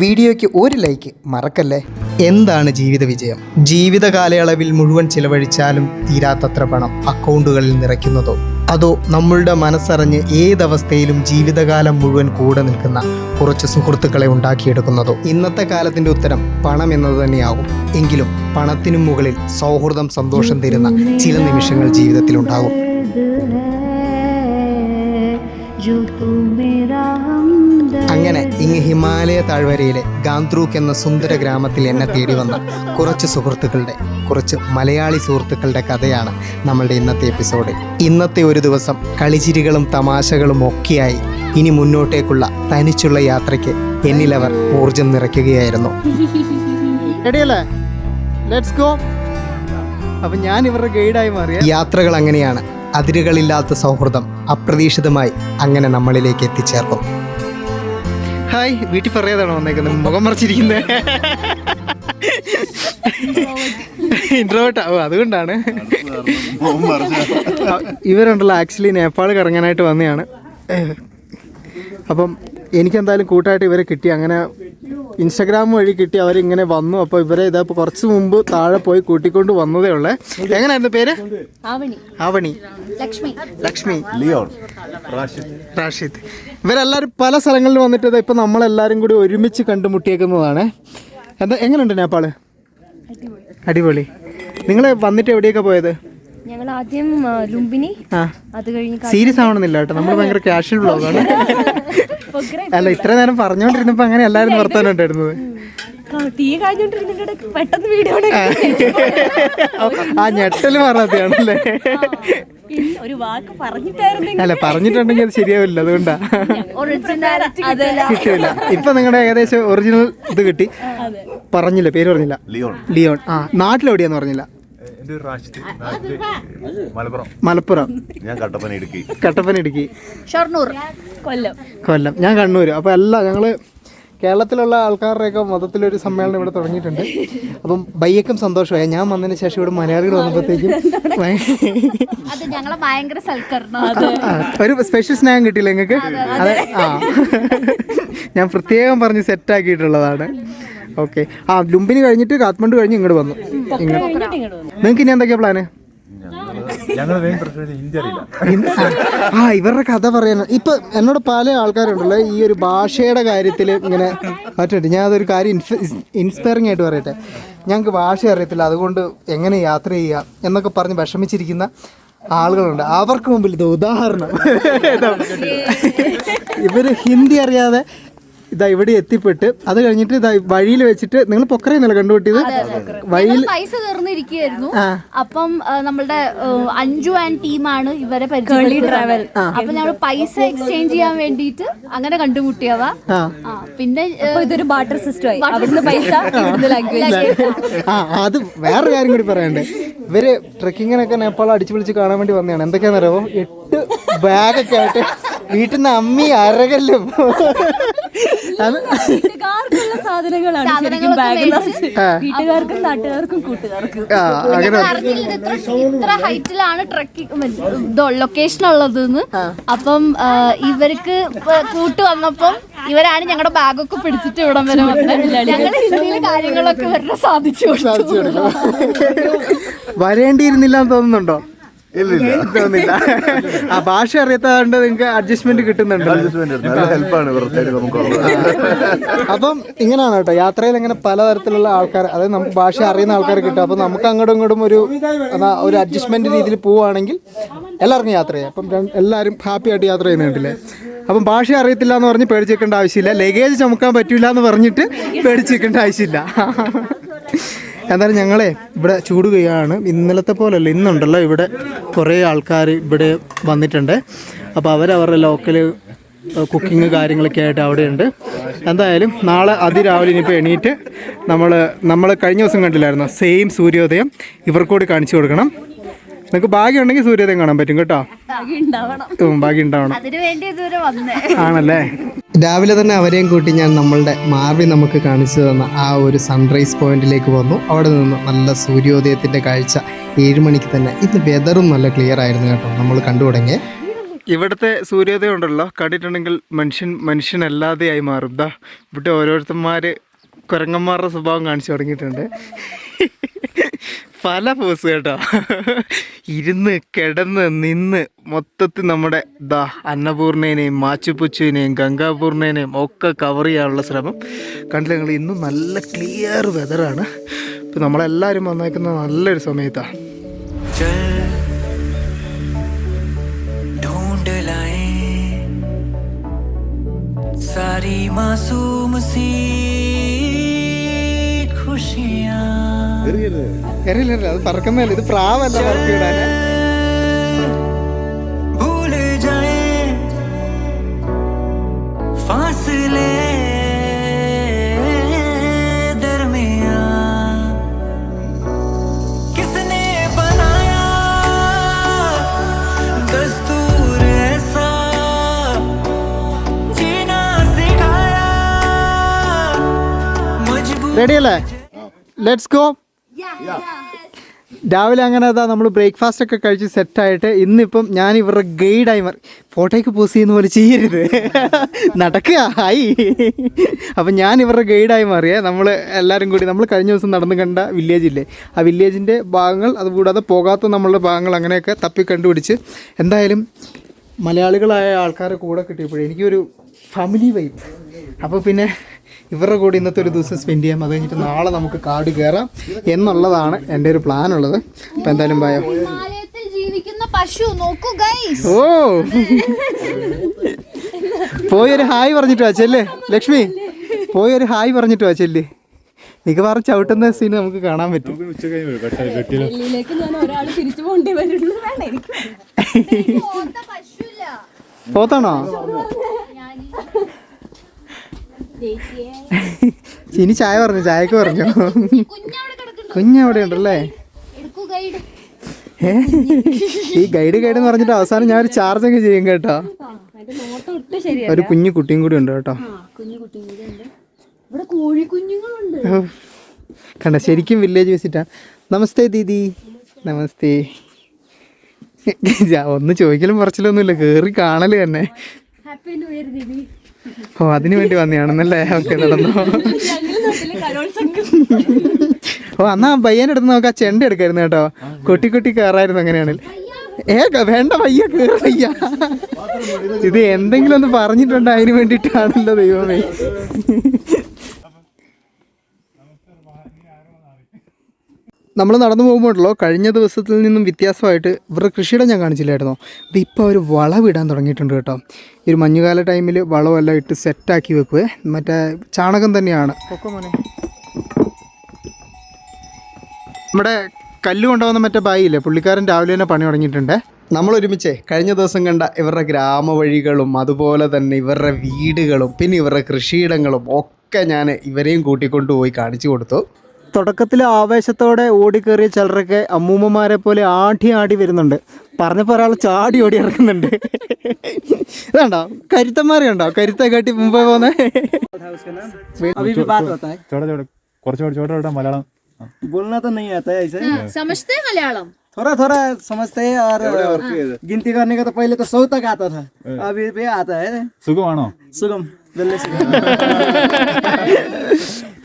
വീഡിയോയ്ക്ക് ഒരു ലൈക്ക് മറക്കല്ലേ? എന്താണ് ജീവിത വിജയം? ജീവിത കാലയളവിൽ മുഴുവൻ ചിലവഴിച്ചാലും തീരാത്തത്ര പണം അക്കൗണ്ടുകളിൽ നിറയ്ക്കുന്നതോ? അതോ നമ്മളുടെ മനസ്സറിഞ്ഞ് ഏതവസ്ഥയിലും ജീവിതകാലം മുഴുവൻ കൂടെ നിൽക്കുന്ന കുറച്ച് സുഹൃത്തുക്കളെ ഉണ്ടാക്കിയെടുക്കുന്നതോ? ഇന്നത്തെ കാലത്തിന്റെ ഉത്തരം പണം എന്നത് തന്നെയാകും. എങ്കിലും പണത്തിനും മുകളിൽ സൗഹൃദം സന്തോഷം തരുന്ന ചില നിമിഷങ്ങൾ ജീവിതത്തിൽ ഉണ്ടാകും. അങ്ങനെ ഇങ്ങ് ഹിമാലയ താഴ്വരയിലെ ഗാന്ത്രൂക്ക് എന്ന സുന്ദര ഗ്രാമത്തിൽ എന്നെ തേടി വന്ന കുറച്ച് സുഹൃത്തുക്കളുടെ കുറച്ച് മലയാളി സുഹൃത്തുക്കളുടെ കഥയാണ് നമ്മളുടെ ഇന്നത്തെ എപ്പിസോഡ്. ഇന്നത്തെ ഒരു ദിവസം കളിചിരികളും തമാശകളും ഒക്കെയായി ഇനി മുന്നോട്ടേക്കുള്ള തനിച്ചുള്ള യാത്രയ്ക്ക് എന്നിലവർ ഊർജം നിറയ്ക്കുകയായിരുന്നു. അപ്പൊ ഞാൻ ഇവരുടെ ഗൈഡായി മാറിയ. യാത്രകൾ അങ്ങനെയാണ്. അതിരുകളില്ലാത്ത സൗഹൃദം അപ്രതീക്ഷിതമായി അങ്ങനെ നമ്മളിലേക്ക് എത്തിച്ചേർക്കും ഹായ് വീട്ടിൽ പറയാതാണോ വന്നേക്കുന്നത്? മുഖം മറച്ചിരിക്കുന്നത് ഇൻട്രോട്ടാ ഓ അതുകൊണ്ടാണ്. ഇവരുണ്ടല്ലോ ആക്ച്വലി നേപ്പാൾ കറങ്ങാനായിട്ട് വന്നതാണ്. അപ്പം എനിക്കെന്തായാലും കൂട്ടായിട്ട് ഇവരെ കിട്ടി. അങ്ങനെ ഇൻസ്റ്റാഗ്രാം വഴി കിട്ടി അവരിങ്ങനെ വന്നു. അപ്പോൾ ഇവരെ ഇതാ കുറച്ച് മുമ്പ് താഴെ പോയി കൂട്ടിക്കൊണ്ട് വന്നതേ ഉള്ളേ. എങ്ങനെയായിരുന്നു പേര്? ആവണി. ആവണി. ലക്ഷ്മി. ലക്ഷ്മി. ലിയോൺ. റാഷിദ്. ഇവരെല്ലാവരും പല സ്ഥലങ്ങളിൽ വന്നിട്ട് ഇതാ ഇപ്പം നമ്മളെല്ലാവരും കൂടി ഒരുമിച്ച് കണ്ടുമുട്ടിയേക്കുന്നതാണ്. എന്താ എങ്ങനെയുണ്ട് നേപ്പാൾ? അടിപൊളി. നിങ്ങൾ വന്നിട്ട് എവിടെയൊക്കെ പോയത്? ഞങ്ങൾ ആദ്യം ആ, ലുംബിനി. അത് കഴിഞ്ഞ് സീരിയസ് ആവണമെന്നില്ല കേട്ടോ. നമ്മൾ ഭയങ്കര കാഷ്വൽ ബ്ലോഗാണ് അല്ല ഇത്ര നേരം പറഞ്ഞോണ്ടിരുന്നപ്പോ അങ്ങനെ എല്ലാവരും വർത്താനം ഉണ്ടായിരുന്നത്. തീ കഴിഞ്ഞോണ്ടിരുന്നിട്ട് പെട്ടെന്ന് വീഡിയോ ആ. ഞെട്ടൽ മാറാതെയാണല്ലേ ഒരു വാക്ക് പറഞ്ഞിട്ടായിരുന്നു അല്ല പറഞ്ഞിട്ടുണ്ടെങ്കിൽ അത് ശരിയാവില്ല അതുകൊണ്ടാ. കിട്ടില്ല. ഇപ്പൊ നിങ്ങളുടെ ഏകദേശം ഒറിജിനൽ ഇത് കിട്ടി. പറഞ്ഞില്ല പേര് പറഞ്ഞില്ല. ലിയോൺ. ലിയോൺ. ആ നാട്ടിലെവിടെയാന്ന് പറഞ്ഞില്ല. മലപ്പുറം. മലപ്പുറം. ഞാൻ കട്ടപ്പന ഇടുക്കി. കട്ടപ്പന ഇടുക്കി. ഷൊർണൂർ. കൊല്ലം. കൊല്ലം. ഞാൻ കണ്ണൂർ അപ്പോൾ അല്ല ഞങ്ങൾ കേരളത്തിലുള്ള ആൾക്കാരുടെയൊക്കെ മൊത്തത്തിലൊരു സമ്മേളനം ഇവിടെ തുടങ്ങിയിട്ടുണ്ട്. അപ്പം ബയ്യക്കും സന്തോഷമായി. ഞാൻ വന്നതിന് ശേഷം ഇവിടെ മലയാളികൾ വന്നപ്പോഴത്തേക്കും ഞങ്ങളെ ഒരു സ്പെഷ്യൽ സ്നേഹം കിട്ടിയില്ല നിങ്ങൾക്ക്? അതെ ആ. ഞാൻ പ്രത്യേകം പറഞ്ഞ് സെറ്റാക്കിയിട്ടുള്ളതാണ് ഓക്കെ. ആ ലുംബിനി കഴിഞ്ഞിട്ട് കാത്മണ്ഡു കഴിഞ്ഞ് ഇങ്ങോട്ട് വന്നു. ഇങ്ങോട്ട് നിങ്ങൾക്ക് ഇനി എന്തൊക്കെയാ പ്ലാന് ആ ഇവരുടെ കഥ പറയാൻ ഇപ്പൊ എന്നോട് പല ആൾക്കാരുണ്ടല്ലോ ഈ ഒരു ഭാഷയുടെ കാര്യത്തിൽ ഇങ്ങനെ പറ്റുന്നുണ്ട് ഞാൻ അതൊരു കാര്യം ഇൻസ്പയറിംഗ് ആയിട്ട് പറയട്ടെ. ഞങ്ങൾക്ക് ഭാഷ അറിയത്തില്ല അതുകൊണ്ട് എങ്ങനെ യാത്ര ചെയ്യുക എന്നൊക്കെ പറഞ്ഞ് വിഷമിച്ചിരിക്കുന്ന ആളുകളുണ്ട്. അവർക്ക് മുമ്പിൽ ഇത് ഉദാഹരണം. ഇവർ ഹിന്ദി അറിയാതെ ഇതാ ഇവിടെ എത്തിപ്പെട്ട് അത് കഴിഞ്ഞിട്ട് ഇതാ വഴിയിൽ വെച്ചിട്ട് നിങ്ങൾ പൊക്കറയെന്നല്ല കണ്ടുപിട്ടിയത് വഴിയിൽ പൈസ തീർന്നിരിക്കുകയായിരുന്നു. അപ്പം നമ്മളുടെ അഞ്ചു അഞ്ജു ആൻഡ് ടീമാണ് ഇവരെ ട്രാവൽ അപ്പൊ ഞങ്ങൾ പൈസ എക്സ്ചേഞ്ച് ചെയ്യാൻ വേണ്ടിയിട്ട് അങ്ങനെ കണ്ടുമുട്ടിയവ പിന്നെ ഇതൊരു ബാട്ടർ സിസ്റ്റം ആയി. അവിടുന്ന് പൈസ ആ. അത് വേറെ കാര്യം കൂടി പറയണ്ടേ ഇവർ ട്രക്കിങ്ങിനൊക്കെ നേപ്പാൾ അടിച്ചു പിടിച്ച് കാണാൻ വേണ്ടി വന്നതാണ്. എന്തൊക്കെയാണെന്നറിയാമോ എട്ട് ബാഗൊക്കെ ആയിട്ട് വീട്ടിൽ നിന്ന് അമ്മി അരകല്ലും സാധനങ്ങളാണ് ശരിക്കും ബാഗ് വീട്ടുകാർക്കും നാട്ടുകാർക്കും കൂട്ടുകാർക്കും. ആ അങ്ങനെ അറിഞ്ഞില്ല ഇത് ഇത്ര ഹൈറ്റിലാണ് ട്രക്കിംഗ് ലൊക്കേഷൻ ഉള്ളത് അപ്പം ഇവർക്ക് കൂട്ട് വന്നപ്പം ഇവരാണ് ഞങ്ങളുടെ ബാഗൊക്കെ പിടിച്ചിട്ട് ഇവിടെ വരെ ഞങ്ങൾ കാര്യങ്ങളൊക്കെ ഇവരുടെ സാധിച്ചു വരേണ്ടിയിരുന്നില്ല എന്ന് തോന്നുന്നുണ്ടോ? ഇല്ലില്ല. ആ ഭാഷ അറിയാത്തതുകൊണ്ട് നിങ്ങൾക്ക് അഡ്ജസ്റ്റ്മെന്റ് കിട്ടുന്നുണ്ട്. അപ്പം ഇങ്ങനെയാണ് കേട്ടോ. യാത്രയിൽ ഇങ്ങനെ പലതരത്തിലുള്ള ആൾക്കാർ അതായത് നമുക്ക് ഭാഷ അറിയുന്ന ആൾക്കാർ കിട്ടും. അപ്പം നമുക്ക് അങ്ങോട്ടും ഇങ്ങോട്ടും ഒരു ഒരു അഡ്ജസ്റ്റ്മെന്റ് രീതിയിൽ പോവുകയാണെങ്കിൽ എല്ലാവർക്കും യാത്ര ചെയ്യാം. അപ്പം എല്ലാവരും ഹാപ്പി ആയിട്ട് യാത്ര ചെയ്യുന്നുണ്ടല്ലേ അപ്പം ഭാഷ അറിയത്തില്ല എന്ന് പറഞ്ഞ് പേടിച്ചേക്കേണ്ട ആവശ്യമില്ല. ലഗേജ് ചുമക്കാൻ പറ്റില്ല എന്ന് പറഞ്ഞിട്ട് പേടിച്ചേക്കേണ്ട ആവശ്യമില്ല. എന്തായാലും ഞങ്ങളെ ഇവിടെ ചൂട് ഇന്നലത്തെ പോലല്ല ഇന്നുണ്ടല്ലോ ഇവിടെ കുറേ ആൾക്കാർ ഇവിടെ വന്നിട്ടുണ്ട്. അപ്പോൾ അവരവരുടെ ലോക്കൽ കുക്കിംഗ് കാര്യങ്ങളൊക്കെ ആയിട്ട് അവിടെയുണ്ട്. എന്തായാലും നാളെ അതിരാവിലെ ഇനിയിപ്പോൾ എണീറ്റ് നമ്മൾ നമ്മൾ കഴിഞ്ഞ ദിവസം കണ്ടില്ലായിരുന്നു? സെയിം സൂര്യോദയം ഇവർക്കൂടി കാണിച്ചു കൊടുക്കണം. നിങ്ങൾക്ക് ഭാഗ്യമുണ്ടെങ്കിൽ സൂര്യോദയം കാണാൻ പറ്റും കേട്ടോ. ഭാഗ്യം ഉണ്ടാവണം. ആണല്ലേ? രാവിലെ തന്നെ അവരെയും കൂട്ടി ഞാൻ നമ്മളുടെ മാർവി നമുക്ക് കാണിച്ചു തന്ന ആ ഒരു സൺറൈസ് പോയിന്റിലേക്ക് വന്നു. അവിടെ നിന്ന് നല്ല സൂര്യോദയത്തിന്റെ കാഴ്ച ഏഴ് മണിക്ക് തന്നെ. ഇന്ന് വെതറും നല്ല ക്ലിയർ ആയിരുന്നു കേട്ടോ. നമ്മൾ കണ്ടു തുടങ്ങിയേ ഇവിടുത്തെ സൂര്യോദയം ഉണ്ടല്ലോ. കണ്ടിട്ടുണ്ടെങ്കിൽ മനുഷ്യൻ മനുഷ്യനല്ലാതെയായി മാറും. ദാ ഇവിടെ ഓരോരുത്തന്മാർ കുരങ്ങന്മാരുടെ സ്വഭാവം കാണിച്ചു തുടങ്ങിയിട്ടുണ്ട്. പല പോസ് കേട്ടോ ഇരുന്ന് കിടന്ന് നിന്ന് മൊത്തത്തിൽ നമ്മുടെ ദാ അന്നപൂർണേനെയും മാച്ചുപുച്ചുവിനെയും ഗംഗാപൂർണേനെയും ഒക്കെ കവർ ചെയ്യാനുള്ള ശ്രമം കണ്ടില്ല നിങ്ങൾ ഇന്നും നല്ല ക്ലിയർ വെതറാണ് ഇപ്പം നമ്മളെല്ലാവരും വന്നേക്കുന്ന നല്ലൊരു സമയത്താണ് चल ढूंढ लाए सारी मासूम सी അറിയില്ല അത് പറക്കുന്നതല്ല ഇത് പ്രാവല്ല പറക്കി വിടാൻ റെഡിയല്ലേ ലെറ്റ്സ് ഗോ രാവിലെ അങ്ങനെ അതാ നമ്മൾ ബ്രേക്ക്ഫാസ്റ്റ് ഒക്കെ കഴിച്ച് സെറ്റായിട്ട് ഇന്നിപ്പം ഞാൻ ഇവരുടെ ഗൈഡായി മാറി. ഫോട്ടോയ്ക്ക് പോസ് ചെയ്യുന്ന പോലെ ചെയ്യരുത്. നടക്കുക. ആയി അപ്പം ഞാൻ ഇവരുടെ ഗൈഡായി മാറിയേ. നമ്മൾ എല്ലാവരും കൂടി നമ്മൾ കഴിഞ്ഞ ദിവസം നടന്ന് കണ്ട വില്ലേജില്ലേ ആ വില്ലേജിന്റെ ഭാഗങ്ങൾ അതുകൂടാതെ പോകാത്ത നമ്മളുടെ ഭാഗങ്ങൾ അങ്ങനെയൊക്കെ തപ്പി കണ്ടുപിടിച്ച് എന്തായാലും മലയാളികളായ ആൾക്കാരെ കൂടെ കിട്ടിയപ്പോഴേ എനിക്കൊരു ഫാമിലി വൈബ് അപ്പോൾ പിന്നെ ഇവരുടെ കൂടെ ഇന്നത്തെ ഒരു ദിവസം സ്പെൻഡ് ചെയ്യാം. അത് കഴിഞ്ഞിട്ട് നാളെ നമുക്ക് കാട് കയറാം എന്നുള്ളതാണ് എന്റെ ഒരു പ്ലാൻ ഉള്ളത്. അപ്പം എന്തായാലും ഭയം പശു നോക്കൂ ഗൈസ് ഓ. പോയൊരു ഹായ് പറഞ്ഞിട്ട് വാ ചെല്ല്. ലക്ഷ്മി പോയൊരു ഹായ് പറഞ്ഞിട്ട് വാ നിങ്ങൾക്ക് മിക്കവാറും ചവിട്ടുന്ന സീൻ നമുക്ക് കാണാൻ പറ്റും. ഡൽഹിയിലേക്ക് ഞാൻ ഒരാൾ തിരിച്ചു പോകേണ്ടി വരുള്ളൂ വേണ്ട എനിക്ക് പശുല്ല പോത്താണോ ഇനി ചായ പറഞ്ഞു ചായക്ക് പറഞ്ഞു. കുഞ്ഞവിടെ ഉണ്ടല്ലേ ഈ ഗൈഡ് ഗൈഡ് എന്ന് പറഞ്ഞിട്ട് അവസാനം ഞാൻ ഒരു ചാർജ് ഒക്കെ ചെയ്യും കേട്ടോ. ഒരു കുഞ്ഞു കുട്ടിയും കൂടി ഉണ്ട് കേട്ടോ. കണ്ട ശരിക്കും വില്ലേജ് വിസിറ്റാ നമസ്തേ ദീദി. നമസ്തേ. ഒന്ന് ചോദിക്കലും പറച്ചിലൊന്നുമില്ല കേറി കാണൽ തന്നെ. ഹാപ്പി ന്യൂ ഇയർ ദീദി. ഓ അതിനു വേണ്ടി വന്നതാണെന്നല്ലേ? ഓക്കെ നടന്നു. ഓ അന്നാ പയ്യന്റെ അടുത്ത് നമുക്ക് ആ ചെണ്ട എടുക്കായിരുന്നു കേട്ടോ. കുട്ടി കുട്ടി കയറായിരുന്നു അങ്ങനെയാണ് ഏ വേണ്ട പയ്യ വയ്യ ഇത് എന്തെങ്കിലും ഒന്ന് പറഞ്ഞിട്ടുണ്ട്? അതിന് വേണ്ടിയിട്ടാണല്ലോ ദൈവമേ. നമ്മൾ നടന്നു പോകുമ്പോഴല്ലോ കഴിഞ്ഞ ദിവസത്തിൽ നിന്നും വ്യത്യാസമായിട്ട് ഇവരുടെ കൃഷിയിടം ഞാൻ കാണിച്ചില്ലായിരുന്നോ. ഇത് ഇപ്പോൾ അവർ വളവിടാൻ തുടങ്ങിയിട്ടുണ്ട് കേട്ടോ. ഈ ഒരു മഞ്ഞുകാല ടൈമിൽ വളമെല്ലാം ഇട്ട് സെറ്റാക്കി വെക്കുവേ. മറ്റേ ചാണകം തന്നെയാണ്. നമ്മുടെ കല്ല് കൊണ്ടുവന്ന മറ്റേ ബായില്ലേ പുള്ളിക്കാരൻ രാവിലെ തന്നെ പണി തുടങ്ങിയിട്ടുണ്ട്. നമ്മൾ ഒരുമിച്ചേ കഴിഞ്ഞ ദിവസം കണ്ട ഇവരുടെ ഗ്രാമവഴികളും അതുപോലെ തന്നെ ഇവരുടെ വീടുകളും പിന്നെ ഇവരുടെ കൃഷിയിടങ്ങളും ഒക്കെ ഞാൻ ഇവരെയും കൂട്ടിക്കൊണ്ടുപോയി കാണിച്ചു കൊടുത്തു. തുടക്കത്തിൽ ആവേശത്തോടെ ഓടിക്കേറിയ ചിലരൊക്കെ അമ്മൂമ്മമാരെ പോലെ ആടി ആടി വരുന്നുണ്ട് പറഞ്ഞപ്പോൾ ഒരാൾ ചാടി ഓടി ഇറക്കുന്നുണ്ട് ഇതാണ്ടോ കരുത്തന്മാരെ ഉണ്ടോ കരുത്തെ കാട്ടി മുമ്പേ പോന്നെ अभी भी बात होता है ചോടാ ചോടാ കുറച്ച് ചോടാ ചോടാ മലയാളം बोलना तो नहीं आता है ऐसे സമസ്തേ മലയാളം थोड़ा थोड़ा समझते हैं और गिनती करने का तो पहले तो सौ तक आता था अभी भी आता है സുഖമാണോ सुगम जल्दी से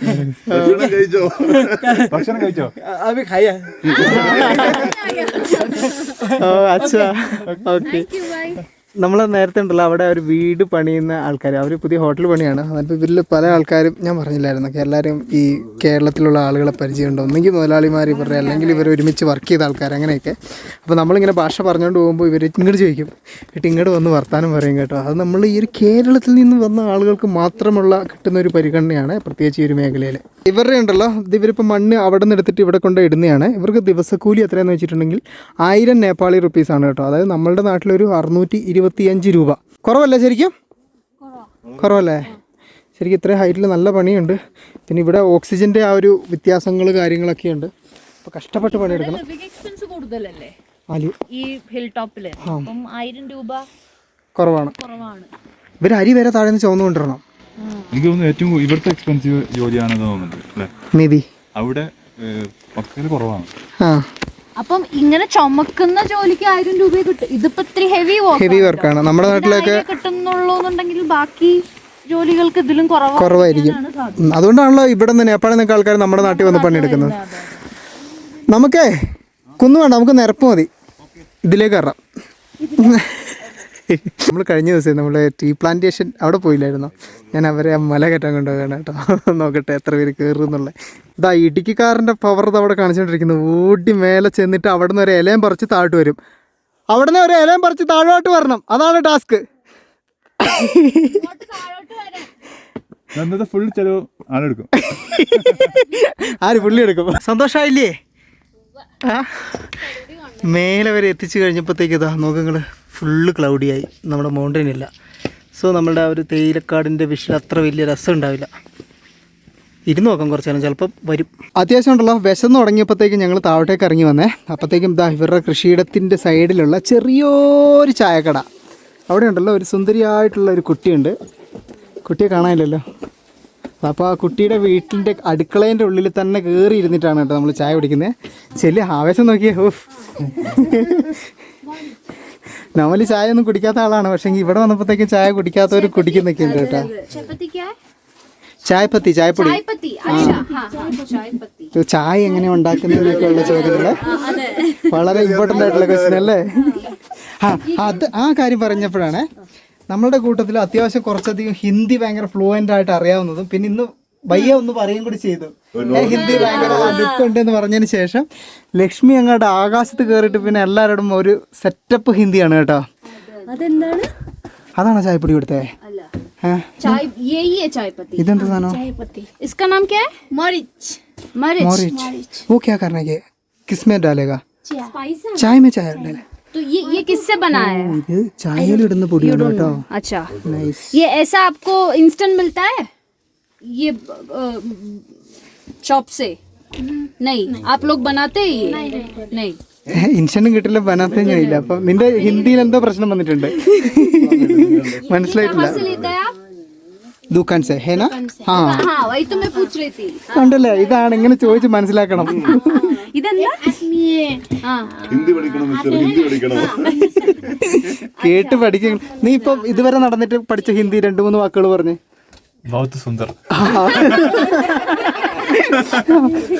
어, 그런 거 그러니까 있죠. 그러니까 박사는 거 있죠. अभी खाई है 어, 아차. ओके थैंक यू भाई നമ്മൾ നേരത്തെ ഉണ്ടല്ലോ അവിടെ ഒരു വീട് പണിയുന്ന ആൾക്കാർ അവർ പുതിയ ഹോട്ടൽ പണിയാണ്. അതിപ്പോൾ ഇവരിൽ പല ആൾക്കാരും ഞാൻ പറഞ്ഞില്ലായിരുന്നു. എല്ലാവരും ഈ കേരളത്തിലുള്ള ആളുകളെ പരിചയമുണ്ട്? ഒന്നെങ്കിൽ മുതലാളിമാർ ഇവരുടെ അല്ലെങ്കിൽ ഇവർ ഒരുമിച്ച് വർക്ക് ചെയ്ത ആൾക്കാർ അങ്ങനെയൊക്കെ. അപ്പോൾ നമ്മളിങ്ങനെ ഭാഷ പറഞ്ഞുകൊണ്ട് പോകുമ്പോൾ ഇവർ ഇങ്ങോട്ട് ചോദിക്കും. ഇട്ട് ഇങ്ങോട്ട് വന്ന് വർത്താനം പറയും കേട്ടോ. അത് നമ്മൾ ഈ ഒരു കേരളത്തിൽ നിന്ന് വന്ന ആളുകൾക്ക് മാത്രമുള്ള കിട്ടുന്ന ഒരു പരിഗണനയാണ് പ്രത്യേകിച്ച് ഈ ഒരു മേഖലയിൽ ഇവരുടെ ഉണ്ടല്ലോ ഇവരിപ്പോൾ മണ്ണ് അവിടെ നിന്ന് എടുത്തിട്ട് ഇവിടെ കൊണ്ട് ഇടുന്നതാണ് ഇവർക്ക് ദിവസക്കൂലി എത്രയാണെന്ന് വെച്ചിട്ടുണ്ടെങ്കിൽ ആയിരം നേപ്പാളി റുപ്പീസാണ് കേട്ടോ. അതായത് നമ്മളുടെ നാട്ടിലൊരു അറുന്നൂറ്റി ഇരുപത്തിയഞ്ച് രൂപ. കുറവല്ലേ ശരിക്കും? കുറവല്ലേ? ശരിക്കും ഇത്രയും ഹൈറ്റിൽ നല്ല പണിയുണ്ട്. പിന്നെ ഇവിടെ ഓക്സിജന്റെ ആ ഒരു വ്യത്യാസങ്ങൾ കാര്യങ്ങളൊക്കെ ഉണ്ട്. അപ്പോൾ കഷ്ടപ്പെട്ട് പണിയെടുക്കണം. എക്സ്പെൻസ് കൂടുതലല്ലേ? ഈ ഹിൽ ആയിരം രൂപ കുറവാണ്. കുറവാണ്. ഇവർ അരി വരെ താഴെ നിന്ന് ചുവന്നു കൊണ്ടുവരണം എനിക്ക് തോന്നുന്നു ഏറ്റവും ഇവിടുത്തെ എക്സ്പെൻസീവ് ജോലിയാണെന്ന് തോന്നുന്നുണ്ട് അല്ലേ? മേ ബി അവിടെ പക്കൽ കുറവാണ്. ആ. അപ്പം ഇങ്ങനെ ചുമക്കുന്ന ജോലിക്ക് ആയിരം രൂപ കിട്ടും. ഇതിപ്പോ ഇത്തിരി ഹെവി ഹെവി വർക്കാണ് നമ്മുടെ നാട്ടിലൊക്കെ കിട്ടുന്നുള്ളൂന്നുണ്ടെങ്കിൽ ബാക്കി ജോലികൾക്ക് ഇതിലും കുറവായിരിക്കും. അതുകൊണ്ടാണല്ലോ ഇവിടെ നിന്ന് നേപ്പാളിൽ നിന്നൊക്കെ ആൾക്കാർ നമ്മുടെ നാട്ടിൽ വന്ന് പണിയെടുക്കുന്നത്. നമുക്കേ കുന്നു വേണ്ട നമുക്ക് നിരപ്പ് മതി. ഇതിലേക്ക് കയറാം. നമ്മൾ കഴിഞ്ഞ ദിവസം നമ്മൾ ടീ പ്ലാന്റേഷൻ അവിടെ പോയില്ലായിരുന്നു? ഞാൻ അവരെ ആ മല കയറ്റാൻ കൊണ്ടുപോകണം കേട്ടോ. നോക്കട്ടെ എത്ര പേര് കയറും എന്നുള്ളത്. ഇതാ ഇടുക്കിക്കാരന്റെ പവർ അവിടെ കാണിച്ചുകൊണ്ടിരിക്കുന്നത് ഓടി മേലെ ചെന്നിട്ട് അവിടെ നിന്ന് ഒരു ഇലയും പറിച്ച് താഴോട്ട് വരും. അവിടെ നിന്ന് ഒരു ഇലയും പറിച്ച് താഴോട്ട് വരണം. അതാണ് ടാസ്ക്. ഇന്നത്തെ ഫുൾ ചെലവ് ആളെടുക്കും. ആര് പുള്ളി എടുക്കും? സന്തോഷമായില്ലേ മേലെ വരെ എത്തിച്ചു കഴിഞ്ഞപ്പോഴത്തേക്ക് ഇതാ നോക്കങ്ങൾ ഫുള്ള് ക്ലൗഡിയായി നമ്മുടെ മൗണ്ടൻ ഇല്ല. സോ നമ്മളുടെ ആ ഒരു തേയിലക്കാടിന്റെ വിഷയം അത്ര വലിയ രസം ഉണ്ടാവില്ല. ഇരുന്ന് നോക്കാം കുറച്ച് നേരം. ചിലപ്പം വരും. അത്യാവശ്യം ഉണ്ടല്ലോ. വിശന്ന് തുടങ്ങിയപ്പോഴത്തേക്കും ഞങ്ങൾ താഴോട്ടേക്ക് ഇറങ്ങി വന്നേ. അപ്പോഴത്തേക്കും ഇതാ ഇവരുടെ കൃഷിയിടത്തിന്റെ സൈഡിലുള്ള ചെറിയൊരു ചായക്കട. അവിടെ ഉണ്ടല്ലോ ഒരു സുന്ദരിയായിട്ടുള്ള ഒരു കുട്ടിയുണ്ട്. കുട്ടിയെ കാണാനില്ലല്ലോ. അപ്പോൾ ആ കുട്ടിയുടെ വീട്ടിന്റെ അടുക്കളേന്റെ ഉള്ളിൽ തന്നെ കയറി ഇരുന്നിട്ടാണ് കേട്ടോ നമ്മൾ ചായ കുടിക്കുന്നത് ചെല്ലി ആവേശം നോക്കിയേ. ഓഫ് നമ്മളി ചായ ഒന്നും കുടിക്കാത്ത ആളാണ്. പക്ഷെ ഇവിടെ വന്നപ്പോഴത്തേക്കും ചായ കുടിക്കാത്തവർ കുടിക്കുന്നൊക്കെ ഉണ്ട് കേട്ടോ. ചായപ്പത്തി ചായപ്പൊടി. ചായ എങ്ങനെ ഉണ്ടാക്കുന്നതിനൊക്കെ ഉള്ള ചോദ്യങ്ങൾ വളരെ ഇമ്പോർട്ടന്റ് ആയിട്ടുള്ള ക്വസ്റ്റ്യൻ അല്ലേ? ആ അത് ആ കാര്യം പറഞ്ഞപ്പോഴാണ് നമ്മളുടെ കൂട്ടത്തിൽ അത്യാവശ്യം കുറച്ചധികം ഹിന്ദി ഭയങ്കര ഫ്ലുവന്റ് ആയിട്ട് അറിയാവുന്നതും പിന്നെ ഇന്ന് ഭയ്യ ഒന്ന് പറയുകയും കൂടി ചെയ്തു ഏ, ഹിന്ദി ഭയങ്കര ലുക്ക് ഉണ്ട് എന്ന് പറഞ്ഞതിന് ശേഷം ലക്ഷ്മി അങ്ങോട്ട് ആകാശത്ത് കയറിയിട്ട് പിന്നെ എല്ലാവരോടും ഒരു സെറ്റപ്പ് ഹിന്ദിയാണ് കേട്ടോ അതെന്താണ് അതാണോ ചായപ്പൊടി കൊടുത്തേ ഏ? चाय यही है चायपत्ती ഇതെന്താ സാധനം इसका नाम क्या है मरिच मरिच मोरिच वो क्या करने के किसमें डालेगा സ്പൈസ് चाय में चाय डाले तो ये ये किससे बना है ഇത് ചായയിലിടുന്ന പൊടിയാണ് കേട്ടോ अच्छा നൈസ് ये ऐसा आपको इंस्टेंट मिलता है ये चॉप से नहीं आप लोग बनाते हैं ये नहीं ഇൻഷനും കിട്ടില്ല ബനാത്തേം കഴിയില്ല അപ്പൊ നിന്റെ ഹിന്ദിയിൽ എന്തോ പ്രശ്നം വന്നിട്ടുണ്ട് മനസ്സിലായിട്ടില്ല से लेता है आप ദുക്കാൻ സെ ഹേന ആ हाँ वही तो मैं पूछ रही थी ഉണ്ടല്ലേ ഇതാണ് ഇങ്ങനെ ചോദിച്ച് മനസ്സിലാക്കണം ഇതെന്താ हाँ ഹിന്ദി പഠിക്കണം മിസ്റ്റർ ഹിന്ദി പഠിക്കണം കേട്ട് പഠിക്കും നീ ഇപ്പൊ ഇതുവരെ നടന്നിട്ട് പഠിച്ച ഹിന്ദി രണ്ടു മൂന്ന് വാക്കുകൾ പറഞ്ഞേ ബൗത്ത് സുന്ദർ.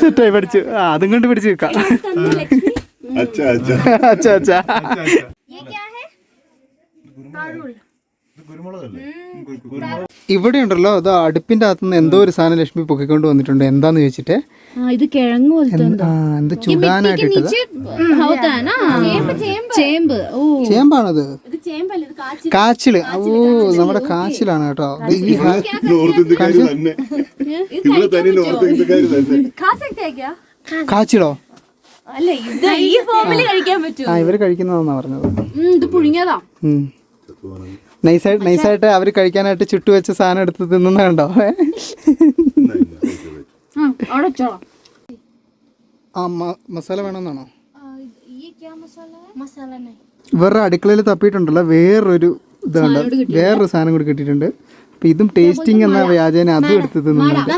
സെറ്റായി പഠിച്ചു. ആ അതും കൊണ്ട് പിടിച്ചു വെക്കാം അച്ഛാ അച്ഛാ. അച്ഛാ അച്ഛാ. ഇവിടെ ഉണ്ടല്ലോ അത് അടുപ്പിന്റെ അകത്തുനിന്ന് എന്തോ ഒരു സാധനം ലക്ഷ്മി പൊക്കിക്കൊണ്ട് വന്നിട്ടുണ്ട്. എന്താന്ന് ചോദിച്ചിട്ട്? ഇത് കിഴങ്ങ് എന്ത്? ചുടാനായിട്ട് ചേമ്പ് ചേമ്പാണത്? കാച്ചിൽ. ഓ നമ്മുടെ കാച്ചിലാണ് കേട്ടോ. കാച്ചിലോ. അല്ല ഇത് ഈ ഫോമിൽ കഴിക്കാൻ പറ്റും ആ ഇവർ കഴിക്കുന്നതാണെന്നാ പറഞ്ഞത്. ഇത് പുഴുങ്ങിയതാ. നൈസായിട്ട് നൈസായിട്ട് അവർ കഴിക്കാനായിട്ട് ചുട്ടു വെച്ച സാധനം എടുത്ത് തിന്നുന്നുണ്ടോ ആ മസാല വേണമെന്നാണോ? വേറെ അടുക്കളയിൽ തപ്പിയിട്ടുണ്ടല്ലോ വേറൊരു ഇതുണ്ട് വേറൊരു സാധനം കൂടി കിട്ടിയിട്ടുണ്ട്. ഇതും ടേസ്റ്റിംഗ് എന്ന വ്യാജേന അതും എടുത്ത് തിന്നുന്നുണ്ട്.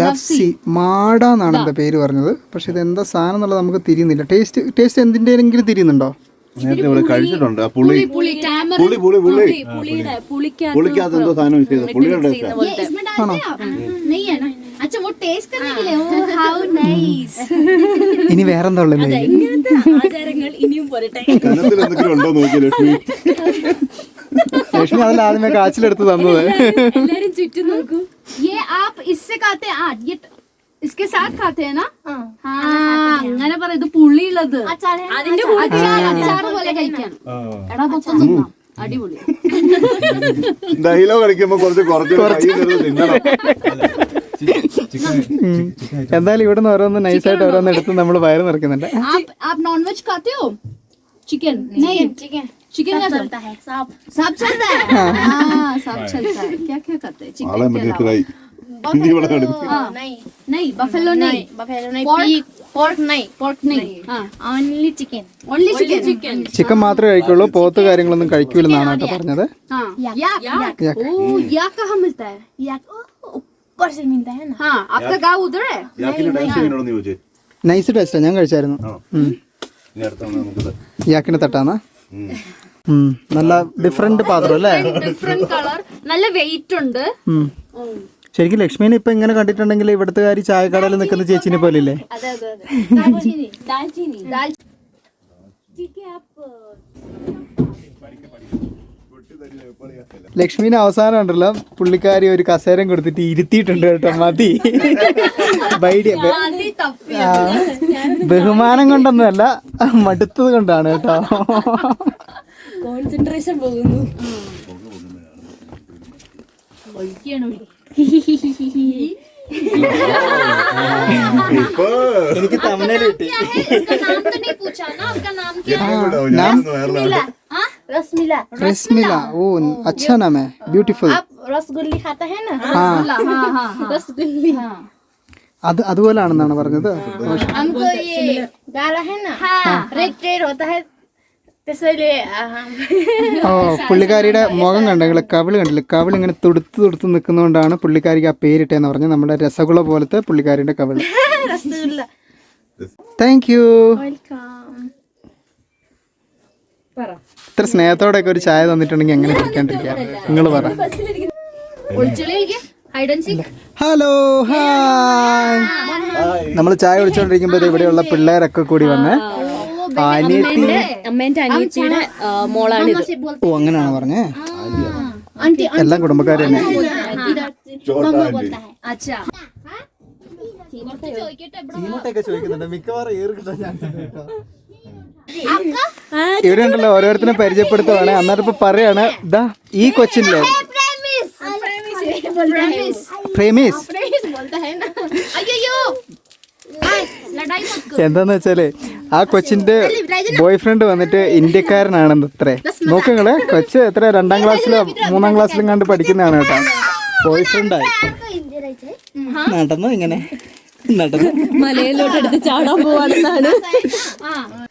ലഫ്സി മാഡ എന്നാണ് എന്റെ പേര് പറഞ്ഞത്. പക്ഷെ ഇത് എന്താ സാധനം എന്നുള്ളത് നമുക്ക് തിരിയുന്നില്ല. Taste taste എന്തിന്റെയെങ്കിലും തിരിയുന്നുണ്ടോ? നേരത്തെ ഇവിടെ കഴിച്ചിട്ടുണ്ട് ആ പുളി पुली टैमर പുളി പുളി പുളി പുളിയുടെ പുളിക്കകത്ത് പുളിക്കകത്ത് എന്തോ സാധനം ചെയ്തത് പുളിയുടെ ടേസ്റ്റാ ये इसमें डालते हैं आप नहीं है ना अच्छा वो टेस्ट करने के लिए ओ हाउ नाइस ഇനി വേറെന്താ ഉള്ളത് ഇങ്ങനത്തെ ആചാരങ്ങൾ ഇനിയും പോരട്ടെ കനത്തിൽ എന്തെങ്കിലും ഉണ്ടോ നോക്കി ലക്ഷ്മി ലക്ഷ്മി അതിൽ ആദ്യമേ കാച്ചിലെടുത്ത് തന്നത് എല്ലാരും ചുറ്റും നോക്കൂ ये आप इससे खाते हैं हाँ ये इसके साथ खाते हैं ना हाँ അങ്ങനെ പറ ഇത് പുളിയുള്ളത് അതിന്റെ കൂടെ അച്ചാർ അച്ചാർ പോലെ കഴിക്കാൻ എടാ മൊത്തം തിന്നാം അടിപൊളി ഡയലോഗ് കളിക്കുമ്പോ കുറച്ച് കുറച്ച് കയ്യിൽ നിന്ന് തിന്നണം എന്തായാലും ഇവിടെ നിന്ന് ഓരോന്ന് നൈസായിട്ട് ഓരോന്ന് എടുത്ത് നമ്മൾ വയറ് നിറയ്ക്കുന്നുണ്ട് आप आप नॉनवेज खाते हो चिकन नहीं चिकन चिकन क्या चलता है सांप सांप चलता है हाँ सांप चलता है क्या क्या खाते हैं ആളെ चिकन के अलावा മനസ്സിലായി ഹിന്ദി ഇവിടെ കളിക്കും नहीं नहीं बफेलो नहीं बफेलो नहीं पोर्क पोर्क नहीं पोर्क नहीं हाँ only chicken only chicken chicken മാത്രമേ കഴിക്കുള്ളൂ പോത്ത് കാര്യങ്ങളൊന്നും കഴിക്കൂലെന്നാണ് കേട്ടോ പറഞ്ഞത് हाँ याक याक ओ याक कहाँ मिलता है याक ऊपर से मिलता है ना हाँ आपका गाँव उधर है യാക്കിന്റെ ടേസ്റ്റ് എങ്ങനെയാണെന്ന് ചോദിച്ചേ നൈസ് ടേസ്റ്റാ ഞാൻ കഴിച്ചായിരുന്നു ആ. ഉം. ഇനി അടുത്ത തവണ നമുക്കിത് യാക്കിന് തട്ടാന്നാ ഉം. ഉം. നല്ല ഡിഫറെന്റ് പാത്രം അല്ലേ ഡിഫറെന്റ് കളർ നല്ല വെയിറ്റ് ഉണ്ട് ഉം. ശരിക്കും ലക്ഷ്മിനെ ഇപ്പൊ ഇങ്ങനെ കണ്ടിട്ടുണ്ടെങ്കിൽ ഇവിടുത്തെ കാര്യം ചായക്കടയിൽ നിൽക്കുന്ന ചേച്ചിനെ പോലെ ഇല്ലേ അതെ അതെ. അതെ ദാൽച്ചീനി ദാൽച്ചീനി ദാൽ ലക്ഷ്മിന് അവസാനം ഉണ്ടല്ലോ പുള്ളിക്കാരി ഒരു കസേരം കൊടുത്തിട്ട് ഇരുത്തിയിട്ടുണ്ട് കേട്ടോ മതി. ബൈഡിയ മതി തപ്പി. ബഹുമാനം കൊണ്ടൊന്നുമല്ല മടുത്തത് കൊണ്ടാണ് കേട്ടോ. കോൺസെൻട്രേഷൻ പോകുന്നു. എനിക്ക് തമിഴിൽ കിട്ടി इसका नाम तो नहीं पूछा ना आपका नाम क्या എന്നെ കൂടെ ഞാനൊന്ന് വയറിലാണ് हाँ रसमिला रश्मिला ओ अच्छा नाम है ब्यूटीफुल आप रसगुल्ली खाता है ना रसगुल्ला हाँ हाँ हाँ रसगुल्ली हाँ അത് അതുപോലാണെന്നാണ് പറഞ്ഞത് ഓ പുള്ളിക്കാരിയുടെ മുഖം കണ്ടെങ്കിൽ കവിൾ കണ്ടില്ല? കവിൾ ഇങ്ങനെ തുടുത്ത് തുടുത്ത് നിൽക്കുന്നതുകൊണ്ടാണ് പുള്ളിക്കാരിക്ക് ആ പേരിട്ടേന്ന് പറഞ്ഞ് നമ്മുടെ രസഗുള പോലത്തെ പുള്ളിക്കാരിയുടെ കവിൾ താങ്ക് യു ഇത്ര സ്നേഹത്തോടെ ഒക്കെ ഒരു ചായ തന്നിട്ടുണ്ടെങ്കിൽ എങ്ങനെ ഇരിക്കാണ്ടിരിക്കാം? നിങ്ങൾ പറ. ഹലോ ഹായ് നമ്മൾ ചായ കുടിച്ചോണ്ടിരിക്കുമ്പോൾ ഇവിടെയുള്ള പിള്ളേരൊക്കെ കൂടി വന്നേ അനിയത്തിന്റെ അമ്മേന്റെ ഓ അങ്ങനെയാണ് പറഞ്ഞേ? എല്ലാം കുടുംബക്കാരെ തന്നെ. ചോദിക്കുന്നുണ്ട്. മിക്കവാറും ഇവരുണ്ടല്ലോ ഓരോരുത്തരും പരിചയപ്പെടുത്തുവാണ്. അന്നേരം ഇപ്പൊ പറയാണ് ദാ ഈ കൊച്ചിന്റെ പ്രേമീസ്. എന്താന്ന് വെച്ചാൽ ആ കൊച്ചിന്റെ ബോയ് ഫ്രണ്ട് വന്നിട്ട് ഇന്ത്യക്കാരനാണെന്ന് അത്രേ നോക്കുങ്ങളെ കൊച്ച് എത്ര രണ്ടാം ക്ലാസ്സിലോ മൂന്നാം ക്ലാസ്സിലും കണ്ട് പഠിക്കുന്നതാണ് കേട്ടോ. ബോയ് ഫ്രണ്ടായി നടന്നു ഇങ്ങനെ? മലയിലോട്ട് എടുത്ത് ചാടാൻ പോവാണെന്നാണ്.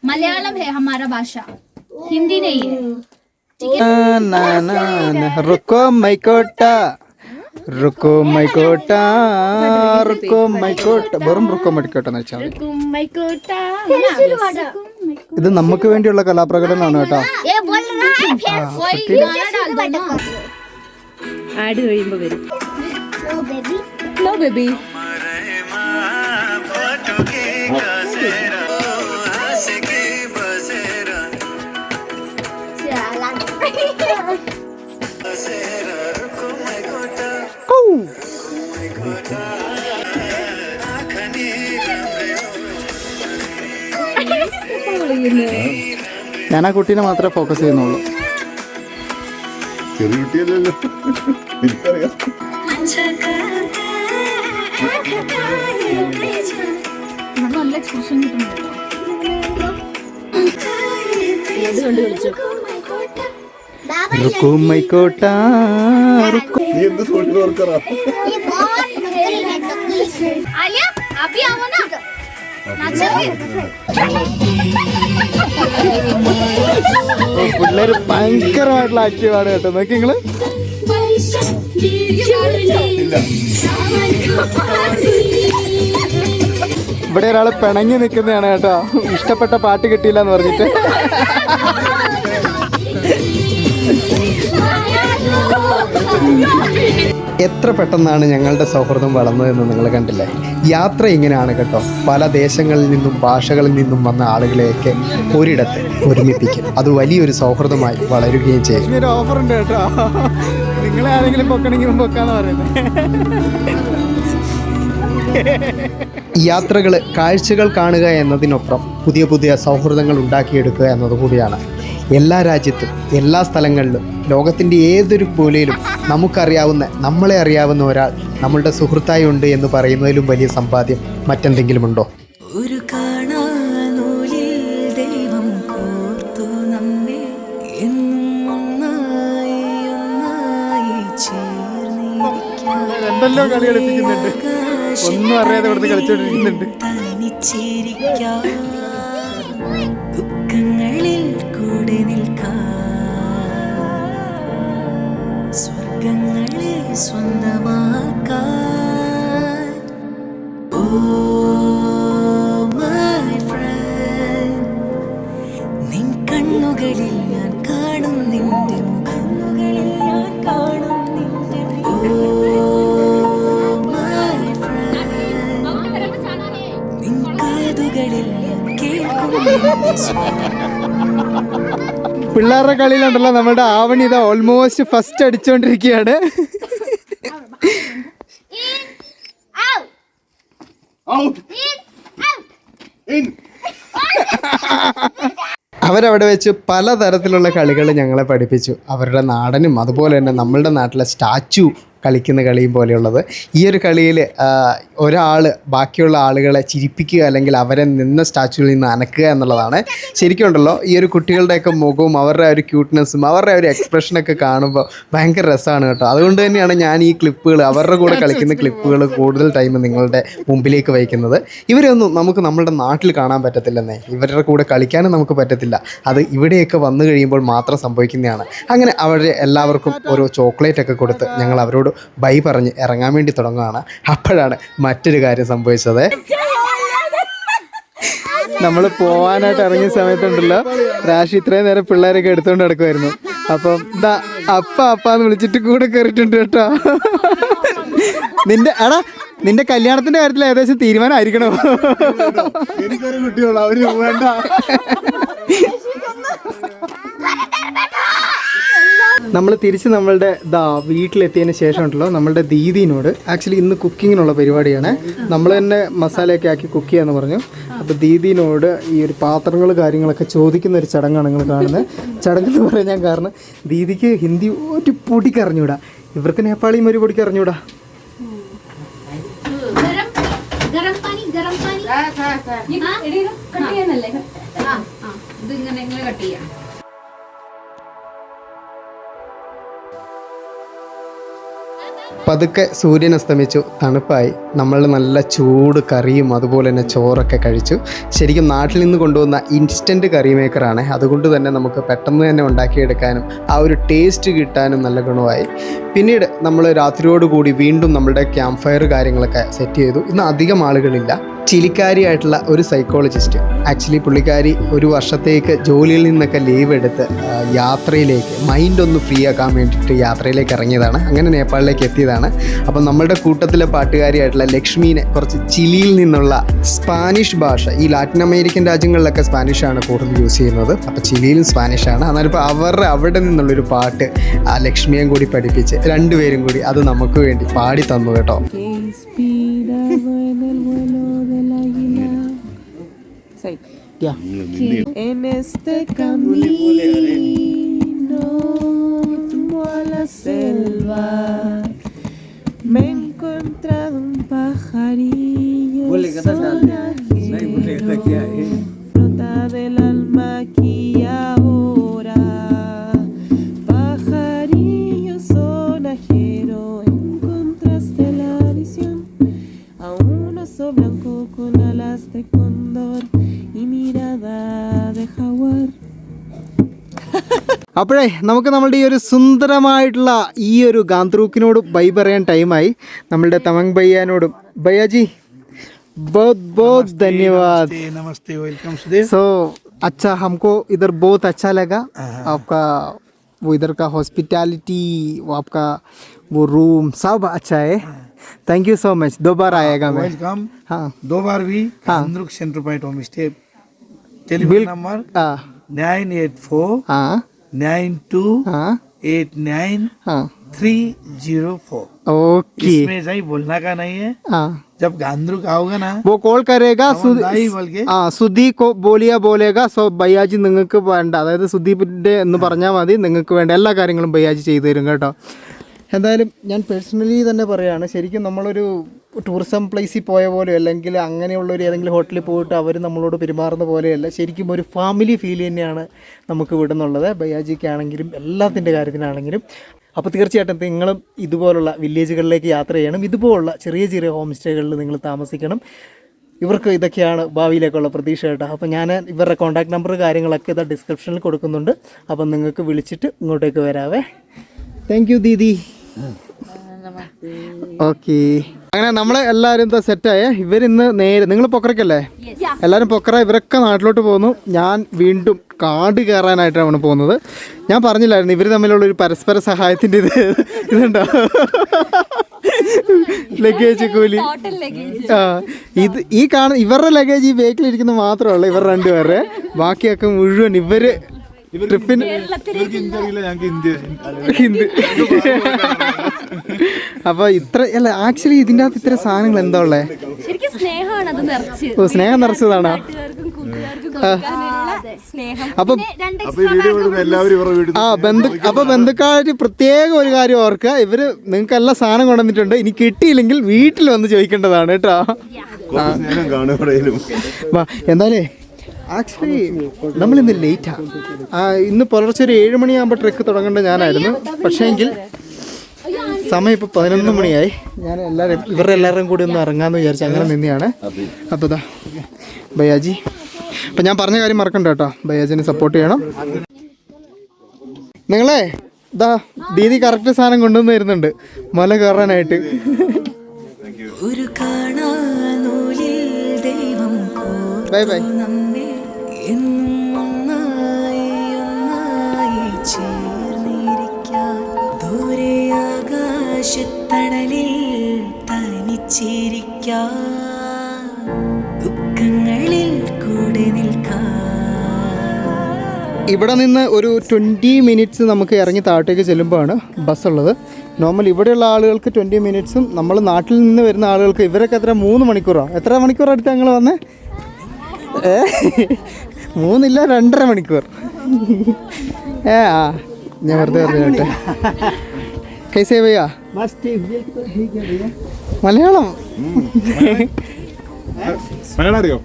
മലയാളം ഹിന്ദി റുക്കോ മൈക്കോട്ട. ഇത് നമുക്ക് വേണ്ടിയുള്ള കലാപ്രകടനമാണ് കേട്ടോ. ആഡ് കഴിയുമ്പോ വരും. ഞാൻ ആ കുട്ടീനെ മാത്രമേ ഫോക്കസ് ചെയ്യുന്നുള്ളൂ. ചെറിയ കുട്ടിയല്ലല്ലോ. എനിക്കറിയാം. നല്ല എക്സ്പ്രഷൻ കിട്ടുന്നുണ്ട്. റുക്കോ മൈക്കോട്ട റുക്കോ നീ പിള്ളേര് ഭയങ്കരമായിട്ടുള്ള ആക്റ്റീവാണ് കേട്ടോ. നോക്കി നിങ്ങൾ. ഇവിടെ ഒരാൾ പിണങ്ങി നിൽക്കുന്നതാണ് കേട്ടോ. ഇഷ്ടപ്പെട്ട പാട്ട് കിട്ടിയില്ല എന്ന് പറഞ്ഞിട്ട്. എത്ര പെട്ടെന്നാണ് ഞങ്ങളുടെ സൗഹൃദം വളർന്നതെന്ന് നിങ്ങൾ കണ്ടില്ലേ? യാത്ര ഇങ്ങനെയാണ് കേട്ടോ. പല ദേശങ്ങളിൽ നിന്നും ഭാഷകളിൽ നിന്നും വന്ന ആളുകളെയൊക്കെ ഒരിടത്ത് ഒരുമിപ്പിക്കും. അത് വലിയൊരു സൗഹൃദമായി വളരുകയും ചെയ്യും. നിങ്ങളെ ആരെങ്കിലും പൊക്കണമെങ്കിൽ പൊക്കാന്ന് പറയുന്നത് യാത്രകൾ കാഴ്ചകൾ കാണുക എന്നതിനൊപ്പം പുതിയ പുതിയ സൗഹൃദങ്ങൾ ഉണ്ടാക്കിയെടുക്കുക എന്നതുകൂടിയാണ്. എല്ലാ രാജ്യത്തും എല്ലാ സ്ഥലങ്ങളിലും ലോകത്തിന്റെ ഏതൊരു മൂലയിലും നമുക്കറിയാവുന്ന നമ്മളെ അറിയാവുന്ന ഒരാൾ നമ്മളുടെ സുഹൃത്തായി ഉണ്ട് എന്ന് പറയുന്നതിലും വലിയ സമ്പാദ്യം മറ്റെന്തെങ്കിലുമുണ്ടോ? ഒരു എന്തെല്ലോ കളി കളിപ്പിക്കുന്നുണ്ട് ഒന്നും അറിയാതെ ഇവിടുന്ന് കളിച്ചോണ്ടിരിക്കുന്നുണ്ട് ഓ മൈ ഫ്രണ്ട് നിൻ കണ്ണുകളിൽ ഞാൻ ഞാൻ നിൻ ഞാൻ പിള്ളേരുടെ കളിയിലുണ്ടല്ലോ നമ്മുടെ ആവണി ഇതാ ഓൾമോസ്റ്റ് ഫസ്റ്റ് അടിച്ചുകൊണ്ടിരിക്കുകയാണ് അവരവിടെ വെച്ച് പലതരത്തിലുള്ള കളികൾ ഞങ്ങളെ പഠിപ്പിച്ചു. അവരുടെ നാടനും അതുപോലെ തന്നെ നമ്മളുടെ നാട്ടിലെ സ്റ്റാച്ചു കളിക്കുന്ന കളിയും പോലെയുള്ളത്. ഈ ഒരു കളിയിൽ ഒരാൾ ബാക്കിയുള്ള ആളുകളെ ചിരിപ്പിക്കുക അല്ലെങ്കിൽ അവരെ നിന്ന സ്റ്റാച്ചുവിൽ നിന്ന് അനക്കുക എന്നുള്ളതാണ്. ശരിക്കും ഉണ്ടല്ലോ ഈ ഒരു കുട്ടികളുടെയൊക്കെ മുഖവും അവരുടെ ഒരു ക്യൂട്ട്നെസ്സും അവരുടെ ഒരു എക്സ്പ്രഷനൊക്കെ കാണുമ്പോൾ ഭയങ്കര രസമാണ് കേട്ടോ. അതുകൊണ്ട് തന്നെയാണ് ഞാൻ ഈ ക്ലിപ്പുകൾ അവരുടെ കൂടെ കളിക്കുന്ന ക്ലിപ്പുകൾ കൂടുതൽ ടൈം നിങ്ങളുടെ മുമ്പിലേക്ക് വയ്ക്കുന്നത്. ഇവരൊന്നും നമുക്ക് നമ്മുടെ നാട്ടിൽ കാണാൻ പറ്റത്തില്ലെന്നേ. ഇവരുടെ കൂടെ കളിക്കാനും നമുക്ക് പറ്റത്തില്ല. അത് ഇവിടെയൊക്കെ വന്നു കഴിയുമ്പോൾ മാത്രം സംഭവിക്കുന്നതാണ്. അങ്ങനെ അവരെ എല്ലാവർക്കും ഓരോ ചോക്ലേറ്റ് ഒക്കെ കൊടുത്ത് ഞങ്ങൾ അവരോട് ബൈ പറഞ്ഞ് ഇറങ്ങാൻ വേണ്ടി തുടങ്ങുകയാണ്. അപ്പോഴാണ് മറ്റൊരു കാര്യം സംഭവിച്ചത്. നമ്മൾ പോവാനായിട്ട് ഇറങ്ങിയ സമയത്തുണ്ടല്ലോ രാശി ഇത്രയും നേരം പിള്ളേരൊക്കെ എടുത്തുകൊണ്ട് നടക്കുമായിരുന്നു അപ്പം ഇതാ അപ്പ അപ്പാന്ന് വിളിച്ചിട്ട് കൂടെ കയറിയിട്ടുണ്ട് കേട്ടോ. നിന്റെ എടാ നിന്റെ കല്യാണത്തിന്റെ കാര്യത്തിൽ ഏകദേശം തീരുമാനമായിരിക്കണോ? എനിക്കൊരു കുട്ടിയുള്ളൂ അവർ വേണ്ട. നമ്മൾ തിരിച്ച് നമ്മളുടെ ദാ വീട്ടിലെത്തിയതിന് ശേഷം ഉണ്ടല്ലോ നമ്മളുടെ ദീദീനോട്. ആക്ച്വലി ഇന്ന് കുക്കിങ്ങിനുള്ള പരിപാടിയാണ്. നമ്മൾ തന്നെ മസാലയൊക്കെ ആക്കി കുക്ക് ചെയ്യാന്ന് പറഞ്ഞു. അപ്പോൾ ദീദീനോട് ഈ ഒരു പാത്രങ്ങൾ കാര്യങ്ങളൊക്കെ ചോദിക്കുന്ന ഒരു ചടങ്ങാണ് നിങ്ങൾ കാണുന്നത്. ചടങ്ങ് എന്ന് പറയാൻ കാരണം ദീദിക്ക് ഹിന്ദി ഒരു പൊടിക്ക് അറിഞ്ഞൂടാ. ഇവർക്ക് നേപ്പാളിയും ഒരു പൊടിക്ക് അറിഞ്ഞൂടാ. ഇങ്ങനെ കട്ട് ചെയ്യാം. പതുക്കെ സൂര്യൻ അസ്തമിച്ചു തണുപ്പായി. നമ്മൾ നല്ല ചൂട് കറിയും അതുപോലെ തന്നെ ചോറൊക്കെ കഴിച്ചു. ശരിക്കും നാട്ടിൽ നിന്ന് കൊണ്ടുവന്ന ഇൻസ്റ്റന്റ് കറി മേക്കറാണ് അതുകൊണ്ട് തന്നെ നമുക്ക് പെട്ടെന്ന് തന്നെ ഉണ്ടാക്കിയെടുക്കാനും ആ ഒരു ടേസ്റ്റ് കിട്ടാനും നല്ല ഗുണമായി. പിന്നീട് നമ്മൾ രാത്രിയോടുകൂടി വീണ്ടും നമ്മുടെ ക്യാമ്പ് ഫയർ കാര്യങ്ങളൊക്കെ സെറ്റ് ചെയ്തു. ഇന്ന് അധികം ആളുകളില്ല. ചിലിക്കാരിയായിട്ടുള്ള ഒരു സൈക്കോളജിസ്റ്റ് ആക്ച്വലി പുള്ളിക്കാരി ഒരു വർഷത്തേക്ക് ജോലിയിൽ നിന്നൊക്കെ ലീവ് എടുത്ത് യാത്രയിലേക്ക് മൈൻഡ് ഒന്ന് ഫ്രീ ആക്കാൻ വേണ്ടിയിട്ട് യാത്രയിലേക്ക് ഇറങ്ങിയതാണ്. അങ്ങനെ നേപ്പാളിലേക്ക് എത്തിയതാണ്. അപ്പം നമ്മുടെ കൂട്ടത്തിലെ പാട്ടുകാരിയായിട്ടുള്ള ലക്ഷ്മീനെ കുറച്ച് ചിലിയിൽ നിന്നുള്ള സ്പാനിഷ് ഭാഷ ഈ ലാറ്റിൻ അമേരിക്കൻ രാജ്യങ്ങളിലൊക്കെ സ്പാനിഷാണ് കൂടുതൽ യൂസ് ചെയ്യുന്നത്. അപ്പോൾ ചിലിയിലും സ്പാനിഷാണ് എന്നാലും ഇപ്പോൾ അവരുടെ അവിടെ നിന്നുള്ളൊരു പാട്ട് ആ ലക്ഷ്മിയെയും കൂടി പഠിപ്പിച്ച് രണ്ടുപേരും കൂടി അത് നമുക്ക് വേണ്ടി പാടി തന്നു കേട്ടോ. Yeah. En este camino rumbo a la selva me he encontrado un pajarillo അപ്പോഴേ നമുക്ക് നമ്മളുടെ ഈ ഒരു സുന്ദരമായിട്ടുള്ള ഈ ഒരു ഗാന്ത്രൂക്കിനോട് ബൈ പറയാൻ ടൈമായി നമ്മളുടെ തമങ് ഭയ്യാനോടും ഭയ്യാജി बहुत बहुत धन्यवाद नमस्ते वेलकम सुदेश सो अच्छा हमको इधर बहुत अच्छा लगा आपका वो इधर का हॉस्पिटैलिटी वो आपका वो रूम सब अच्छा है थैंक यू सो मच दोबारा आएगा मैं वेलकम हाँ दो बार भी हाँ। अंद्रुक centre point home stay telephone bill- number हाँ नाइन एट फोर हाँ nine two eight nine three zero four okay इसमें सही बोलना का नहीं है। हाँ जब गांधरुक आओगे ना वो കോൾ കരേഗാ സുദീപ് ബോളിയ ബോലേഗ സോ ബയ്യാജി നിങ്ങൾക്ക് വേണ്ട. അതായത് സുദീപിന്റെ എന്ന് പറഞ്ഞാൽ മതി നിങ്ങൾക്ക് വേണ്ട. എല്ലാ കാര്യങ്ങളും ബയ്യാജി ചെയ്തു തരും കേട്ടോ. എന്തായാലും ഞാൻ പേഴ്സണലി തന്നെ പറയുകയാണ് ശരിക്കും നമ്മളൊരു ടൂറിസം പ്ലേസിൽ പോയ പോലെ അല്ലെങ്കിൽ അങ്ങനെയുള്ള ഒരു ഏതെങ്കിലും ഹോട്ടലിൽ പോയിട്ട് അവർ നമ്മളോട് പെരുമാറുന്ന പോലെയല്ല ശരിക്കും ഒരു ഫാമിലി ഫീൽ തന്നെയാണ് നമുക്ക് ഇവിടെ നിന്നുള്ളത്. ബയ്യാജിക്കാണെങ്കിലും എല്ലാത്തിന്റെ കാര്യത്തിനാണെങ്കിലും. അപ്പോൾ തീർച്ചയായിട്ടും നിങ്ങളും ഇതുപോലുള്ള വില്ലേജുകളിലേക്ക് യാത്ര ചെയ്യണം. ഇതുപോലുള്ള ചെറിയ ചെറിയ ഹോം സ്റ്റേകളിൽ നിങ്ങൾ താമസിക്കണം. ഇവർക്ക് ഇതൊക്കെയാണ് ഭാവിയിലേക്കുള്ള പ്രതീക്ഷ കേട്ടോ. അപ്പോൾ ഞാൻ ഇവരുടെ കോൺടാക്ട് നമ്പർ കാര്യങ്ങളൊക്കെ ഇതാ ഡിസ്ക്രിപ്ഷനിൽ കൊടുക്കുന്നുണ്ട്. അപ്പം നിങ്ങൾക്ക് വിളിച്ചിട്ട് ഇങ്ങോട്ടേക്ക് വരാവേ. താങ്ക് യു ദീദി ഓക്കെ. അങ്ങനെ നമ്മൾ എല്ലാവരും എന്താ സെറ്റായ ഇവരിന്ന് നേരെ നിങ്ങൾ പൊക്കറക്കല്ലേ എല്ലാവരും പൊക്കറ. ഇവരൊക്കെ നാട്ടിലോട്ട് പോകുന്നു ഞാൻ വീണ്ടും കാട് കയറാനായിട്ടാണ് പോകുന്നത്. ഞാൻ പറഞ്ഞില്ലായിരുന്നു ഇവർ തമ്മിലുള്ള ഒരു പരസ്പര സഹായത്തിന്റെ ഇത് ഇതുണ്ടോ? ലഗേജ് കൂലി. ആ ഇത് ഈ കാണുന്ന ഇവരുടെ ലഗേജ് ഈ ബേക്കിലിരിക്കുന്നത് മാത്രമല്ല ഇവർ രണ്ടുപേരെ ബാക്കിയൊക്കെ മുഴുവൻ ഇവർ ട്രിപ്പിന് ഹിന്ദി അപ്പൊ ഇത്ര അല്ല ആക്ച്വലി ഇതിന്റെ അകത്ത് ഇത്ര സാധനങ്ങൾ എന്താ ഉള്ളേ? ഓ സ്നേഹം നിറച്ചതാണോ? അപ്പം ആ ബന്ധു അപ്പൊ ബന്ധുക്കാര് പ്രത്യേക ഒരു കാര്യം ഓർക്കുക. ഇവർ നിങ്ങൾക്ക് എല്ലാ സാധനം കൊണ്ടുവന്നിട്ടുണ്ട്. ഇനി കിട്ടിയില്ലെങ്കിൽ വീട്ടിൽ വന്ന് ചോദിക്കേണ്ടതാണ് കേട്ടോ. എന്തായാലേ ആക്ച്വലി നമ്മൾ ഇന്ന് ലേറ്റാ ഇന്ന് പുലർച്ചെ ഒരു ഏഴ് മണിയാകുമ്പോൾ ട്രക്ക് തുടങ്ങേണ്ട ഞാനായിരുന്നു. പക്ഷേ എങ്കിൽ സമയം ഇപ്പോൾ പതിനൊന്ന് മണിയായി. ഞാൻ എല്ലാവരും ഇവരുടെ എല്ലാവരും കൂടി ഒന്ന് ഇറങ്ങാമെന്ന് വിചാരിച്ചു അങ്ങനെ നിന്നെയാണ്. അപ്പോൾ ഇതാ ബയാജി. അപ്പം ഞാൻ പറഞ്ഞ കാര്യം മറക്കണ്ട കേട്ടോ. ബയാജിനെ സപ്പോർട്ട് ചെയ്യണം. നിങ്ങളെ ഇതാ ദീദി കറക്റ്റ് സാധനം കൊണ്ടുവന്ന് തരുന്നുണ്ട്. മല കയറാനായിട്ട്. ഒരു കാണാനൂലിൽ ദൈവം ബൈ ബൈ എന്നും ഒന്നായി തനിച്ചിരിക്കാൻ. ദുഃഖങ്ങളിൽ കൂടെ നിൽക്കാൻ. ഇവിടെ നിന്ന് ഒരു ട്വന്റി മിനിറ്റ്സ് നമുക്ക് ഇറങ്ങി താഴത്തേക്ക് ചെല്ലുമ്പോഴാണ് ബസ് ഉള്ളത്. നോർമൽ ഇവിടെയുള്ള ആളുകൾക്ക് ട്വന്റി മിനിറ്റ്സും നമ്മൾ നാട്ടിൽ നിന്ന് വരുന്ന ആളുകൾക്ക് ഇവരൊക്കെ എത്ര മൂന്ന് മണിക്കൂറാണ് എത്ര മണിക്കൂർ അടുത്ത് ഞങ്ങൾ വന്നേ? മൂന്നില്ല രണ്ടര മണിക്കൂർ. ഏ ആ. ഞാൻ വെറുതെ പറഞ്ഞോട്ടെ കേട്ടെ. കൈസേ ഭയ്യാ മലയാളം. മലയാളം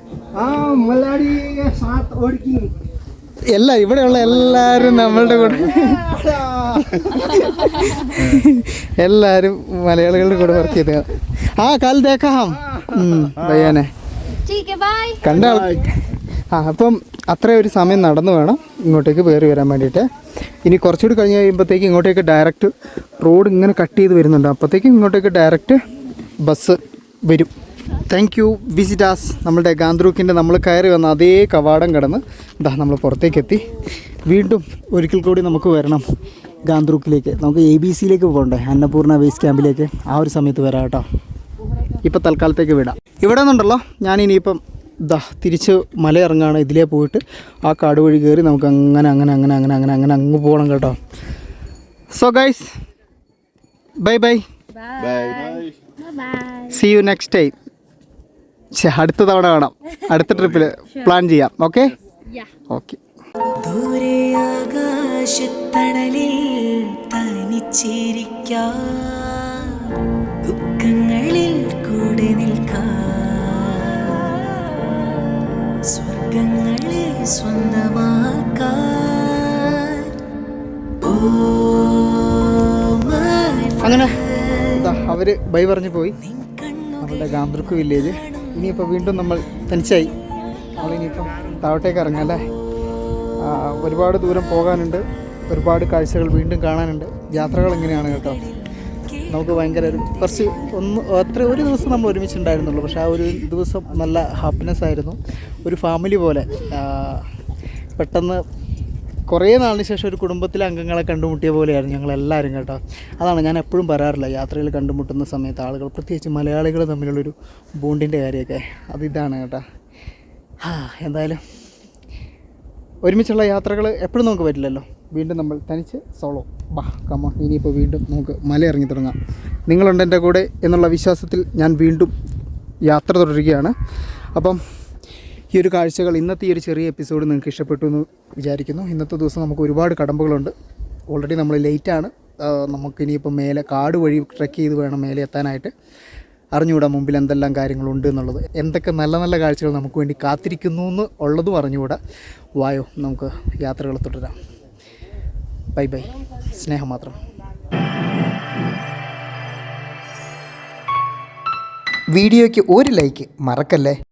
എല്ലാ ഇവിടെയുള്ള എല്ലാരും നമ്മളുടെ കൂടെ. എല്ലാരും മലയാളികളുടെ കൂടെ വർക്ക് ചെയ്ത ആ കാൽ തേക്കാം. ഭയ്യാനെ കണ്ട ആ അപ്പം അത്ര ഒരു സമയം നടന്നു വേണം ഇങ്ങോട്ടേക്ക് കയറി വരാൻ വേണ്ടിയിട്ട്. ഇനി കുറച്ചുകൂടി കഴിഞ്ഞ് കഴിയുമ്പോഴത്തേക്ക് ഇങ്ങോട്ടേക്ക് ഡയറക്റ്റ് റോഡ് ഇങ്ങനെ കട്ട് ചെയ്ത് വരുന്നുണ്ട്. അപ്പോഴത്തേക്കും ഇങ്ങോട്ടേക്ക് ഡയറക്റ്റ് ബസ് വരും. താങ്ക് യു വിസിറ്റാസ് നമ്മളുടെ ഗാന്ത്രൂക്കിന്റെ നമ്മൾ കയറി വന്ന അതേ കവാടം കടന്ന് ഇതാ നമ്മൾ പുറത്തേക്ക് എത്തി. വീണ്ടും ഒരിക്കൽ കൂടി നമുക്ക് വരണം ഗാന്ത്രൂക്കിലേക്ക്. നമുക്ക് എ ബി സിയിലേക്ക് പോകണ്ടേ? അന്നപൂർണ ബേസ് ക്യാമ്പിലേക്ക് ആ ഒരു സമയത്ത് വരാം കേട്ടോ. ഇപ്പോൾ തൽക്കാലത്തേക്ക് വിടാം. ഇവിടെ നിന്നുണ്ടല്ലോ. ഞാൻ ഇനിയിപ്പം ദാ തിരിച്ച് മലയിറങ്ങാണ് ഇതിലേ പോയിട്ട് ആ കാട് വഴി കയറി നമുക്ക് അങ്ങനെ അങ്ങനെ അങ്ങനെ അങ്ങനെ അങ്ങനെ അങ്ങനെ അങ്ങ് പോകണം കേട്ടോ. So guys bye bye see you next time അടുത്ത തവണ കാണാം. അടുത്ത ട്രിപ്പിൽ പ്ലാൻ ചെയ്യാം ഓക്കെ ഓക്കെ ദൂരെ ആകാശത്തണലിൽ തനിച്ചിരിക്കാൻ ദുഃഖങ്ങളിൽ കൂടെ നിൽക്കാൻ സ്വർഗങ്ങളെ സ്വന്തമാക്കാൻ. അങ്ങനെ അവർ ബൈ പറഞ്ഞു പോയി. അവരുടെ ഗാന്ധർക്ക് വില്ലേജ്. ഇനിയിപ്പോൾ വീണ്ടും നമ്മൾ തനിച്ചായി. നമ്മളിനിയിപ്പം താഴോട്ടേക്ക് ഇറങ്ങാം അല്ലേ? ഒരുപാട് ദൂരം പോകാനുണ്ട്. ഒരുപാട് കാഴ്ചകൾ വീണ്ടും കാണാനുണ്ട്. യാത്രകൾ എങ്ങനെയാണ് കേട്ടോ. നമുക്ക് ഭയങ്കര ഒരു കുറച്ച് ഒന്ന് അത്ര ഒരു ദിവസം നമ്മൾ ഒരുമിച്ചുണ്ടായിരുന്നുള്ളൂ. പക്ഷേ ആ ഒരു ദിവസം നല്ല ഹാപ്പിനെസ് ആയിരുന്നു. ഒരു ഫാമിലി പോലെ. പെട്ടെന്ന് കുറേ നാളിന് ശേഷം ഒരു കുടുംബത്തിലെ അംഗങ്ങളെ കണ്ടുമുട്ടിയ പോലെയായിരുന്നു ഞങ്ങളെല്ലാവരും കേട്ടോ. അതാണ് ഞാൻ എപ്പോഴും പറയാറില്ല യാത്രയിൽ കണ്ടുമുട്ടുന്ന സമയത്ത് ആളുകൾ പ്രത്യേകിച്ച് മലയാളികൾ തമ്മിലുള്ളൊരു ബോണ്ടിന്റെ കാര്യമൊക്കെ. അത് ഇതാണ് കേട്ടോ. ആ എന്തായാലും ഒരുമിച്ചുള്ള യാത്രകൾ എപ്പോഴും നമുക്ക് പറ്റില്ലല്ലോ. വീണ്ടും നമ്മൾ തനിച്ച് സോളോ ബാ കമ ഇനിയിപ്പോൾ വീണ്ടും നമുക്ക് മല ഇറങ്ങി തുടങ്ങാം നിങ്ങളുണ്ട് എന്റെ കൂടെ എന്നുള്ള വിശ്വാസത്തിൽ ഞാൻ വീണ്ടും യാത്ര തുടരുകയാണ്. അപ്പം ഈ ഒരു കാഴ്ചകൾ ഇന്നത്തെ ഈ ഒരു ചെറിയ എപ്പിസോഡ് നിങ്ങൾക്ക് ഇഷ്ടപ്പെട്ടു എന്ന് വിചാരിക്കുന്നു. ഇന്നത്തെ ദിവസം നമുക്ക് ഒരുപാട് കടമ്പകളുണ്ട്. ഓൾറെഡി നമ്മൾ ലേറ്റാണ് നമുക്ക് ഇനിയിപ്പോൾ മേലെ കാട് വഴി ട്രെക്ക് ചെയ്ത് വേണം മേലെ എത്താനായിട്ട്. അറിഞ്ഞുകൂടാ മുമ്പിൽ എന്തെല്ലാം കാര്യങ്ങളുണ്ട് എന്നുള്ളത്. എന്തൊക്കെ നല്ല നല്ല കാഴ്ചകൾ നമുക്ക് വേണ്ടി കാത്തിരിക്കുന്നു എന്ന് ഉള്ളതും അറിഞ്ഞുകൂടാ. വായോ നമുക്ക് യാത്രകൾ തുടരാം. Bye bye. സ്നേഹം മാത്രം. വീഡിയോയ്ക്ക് ഒരു ലൈക്ക് മറക്കല്ലേ?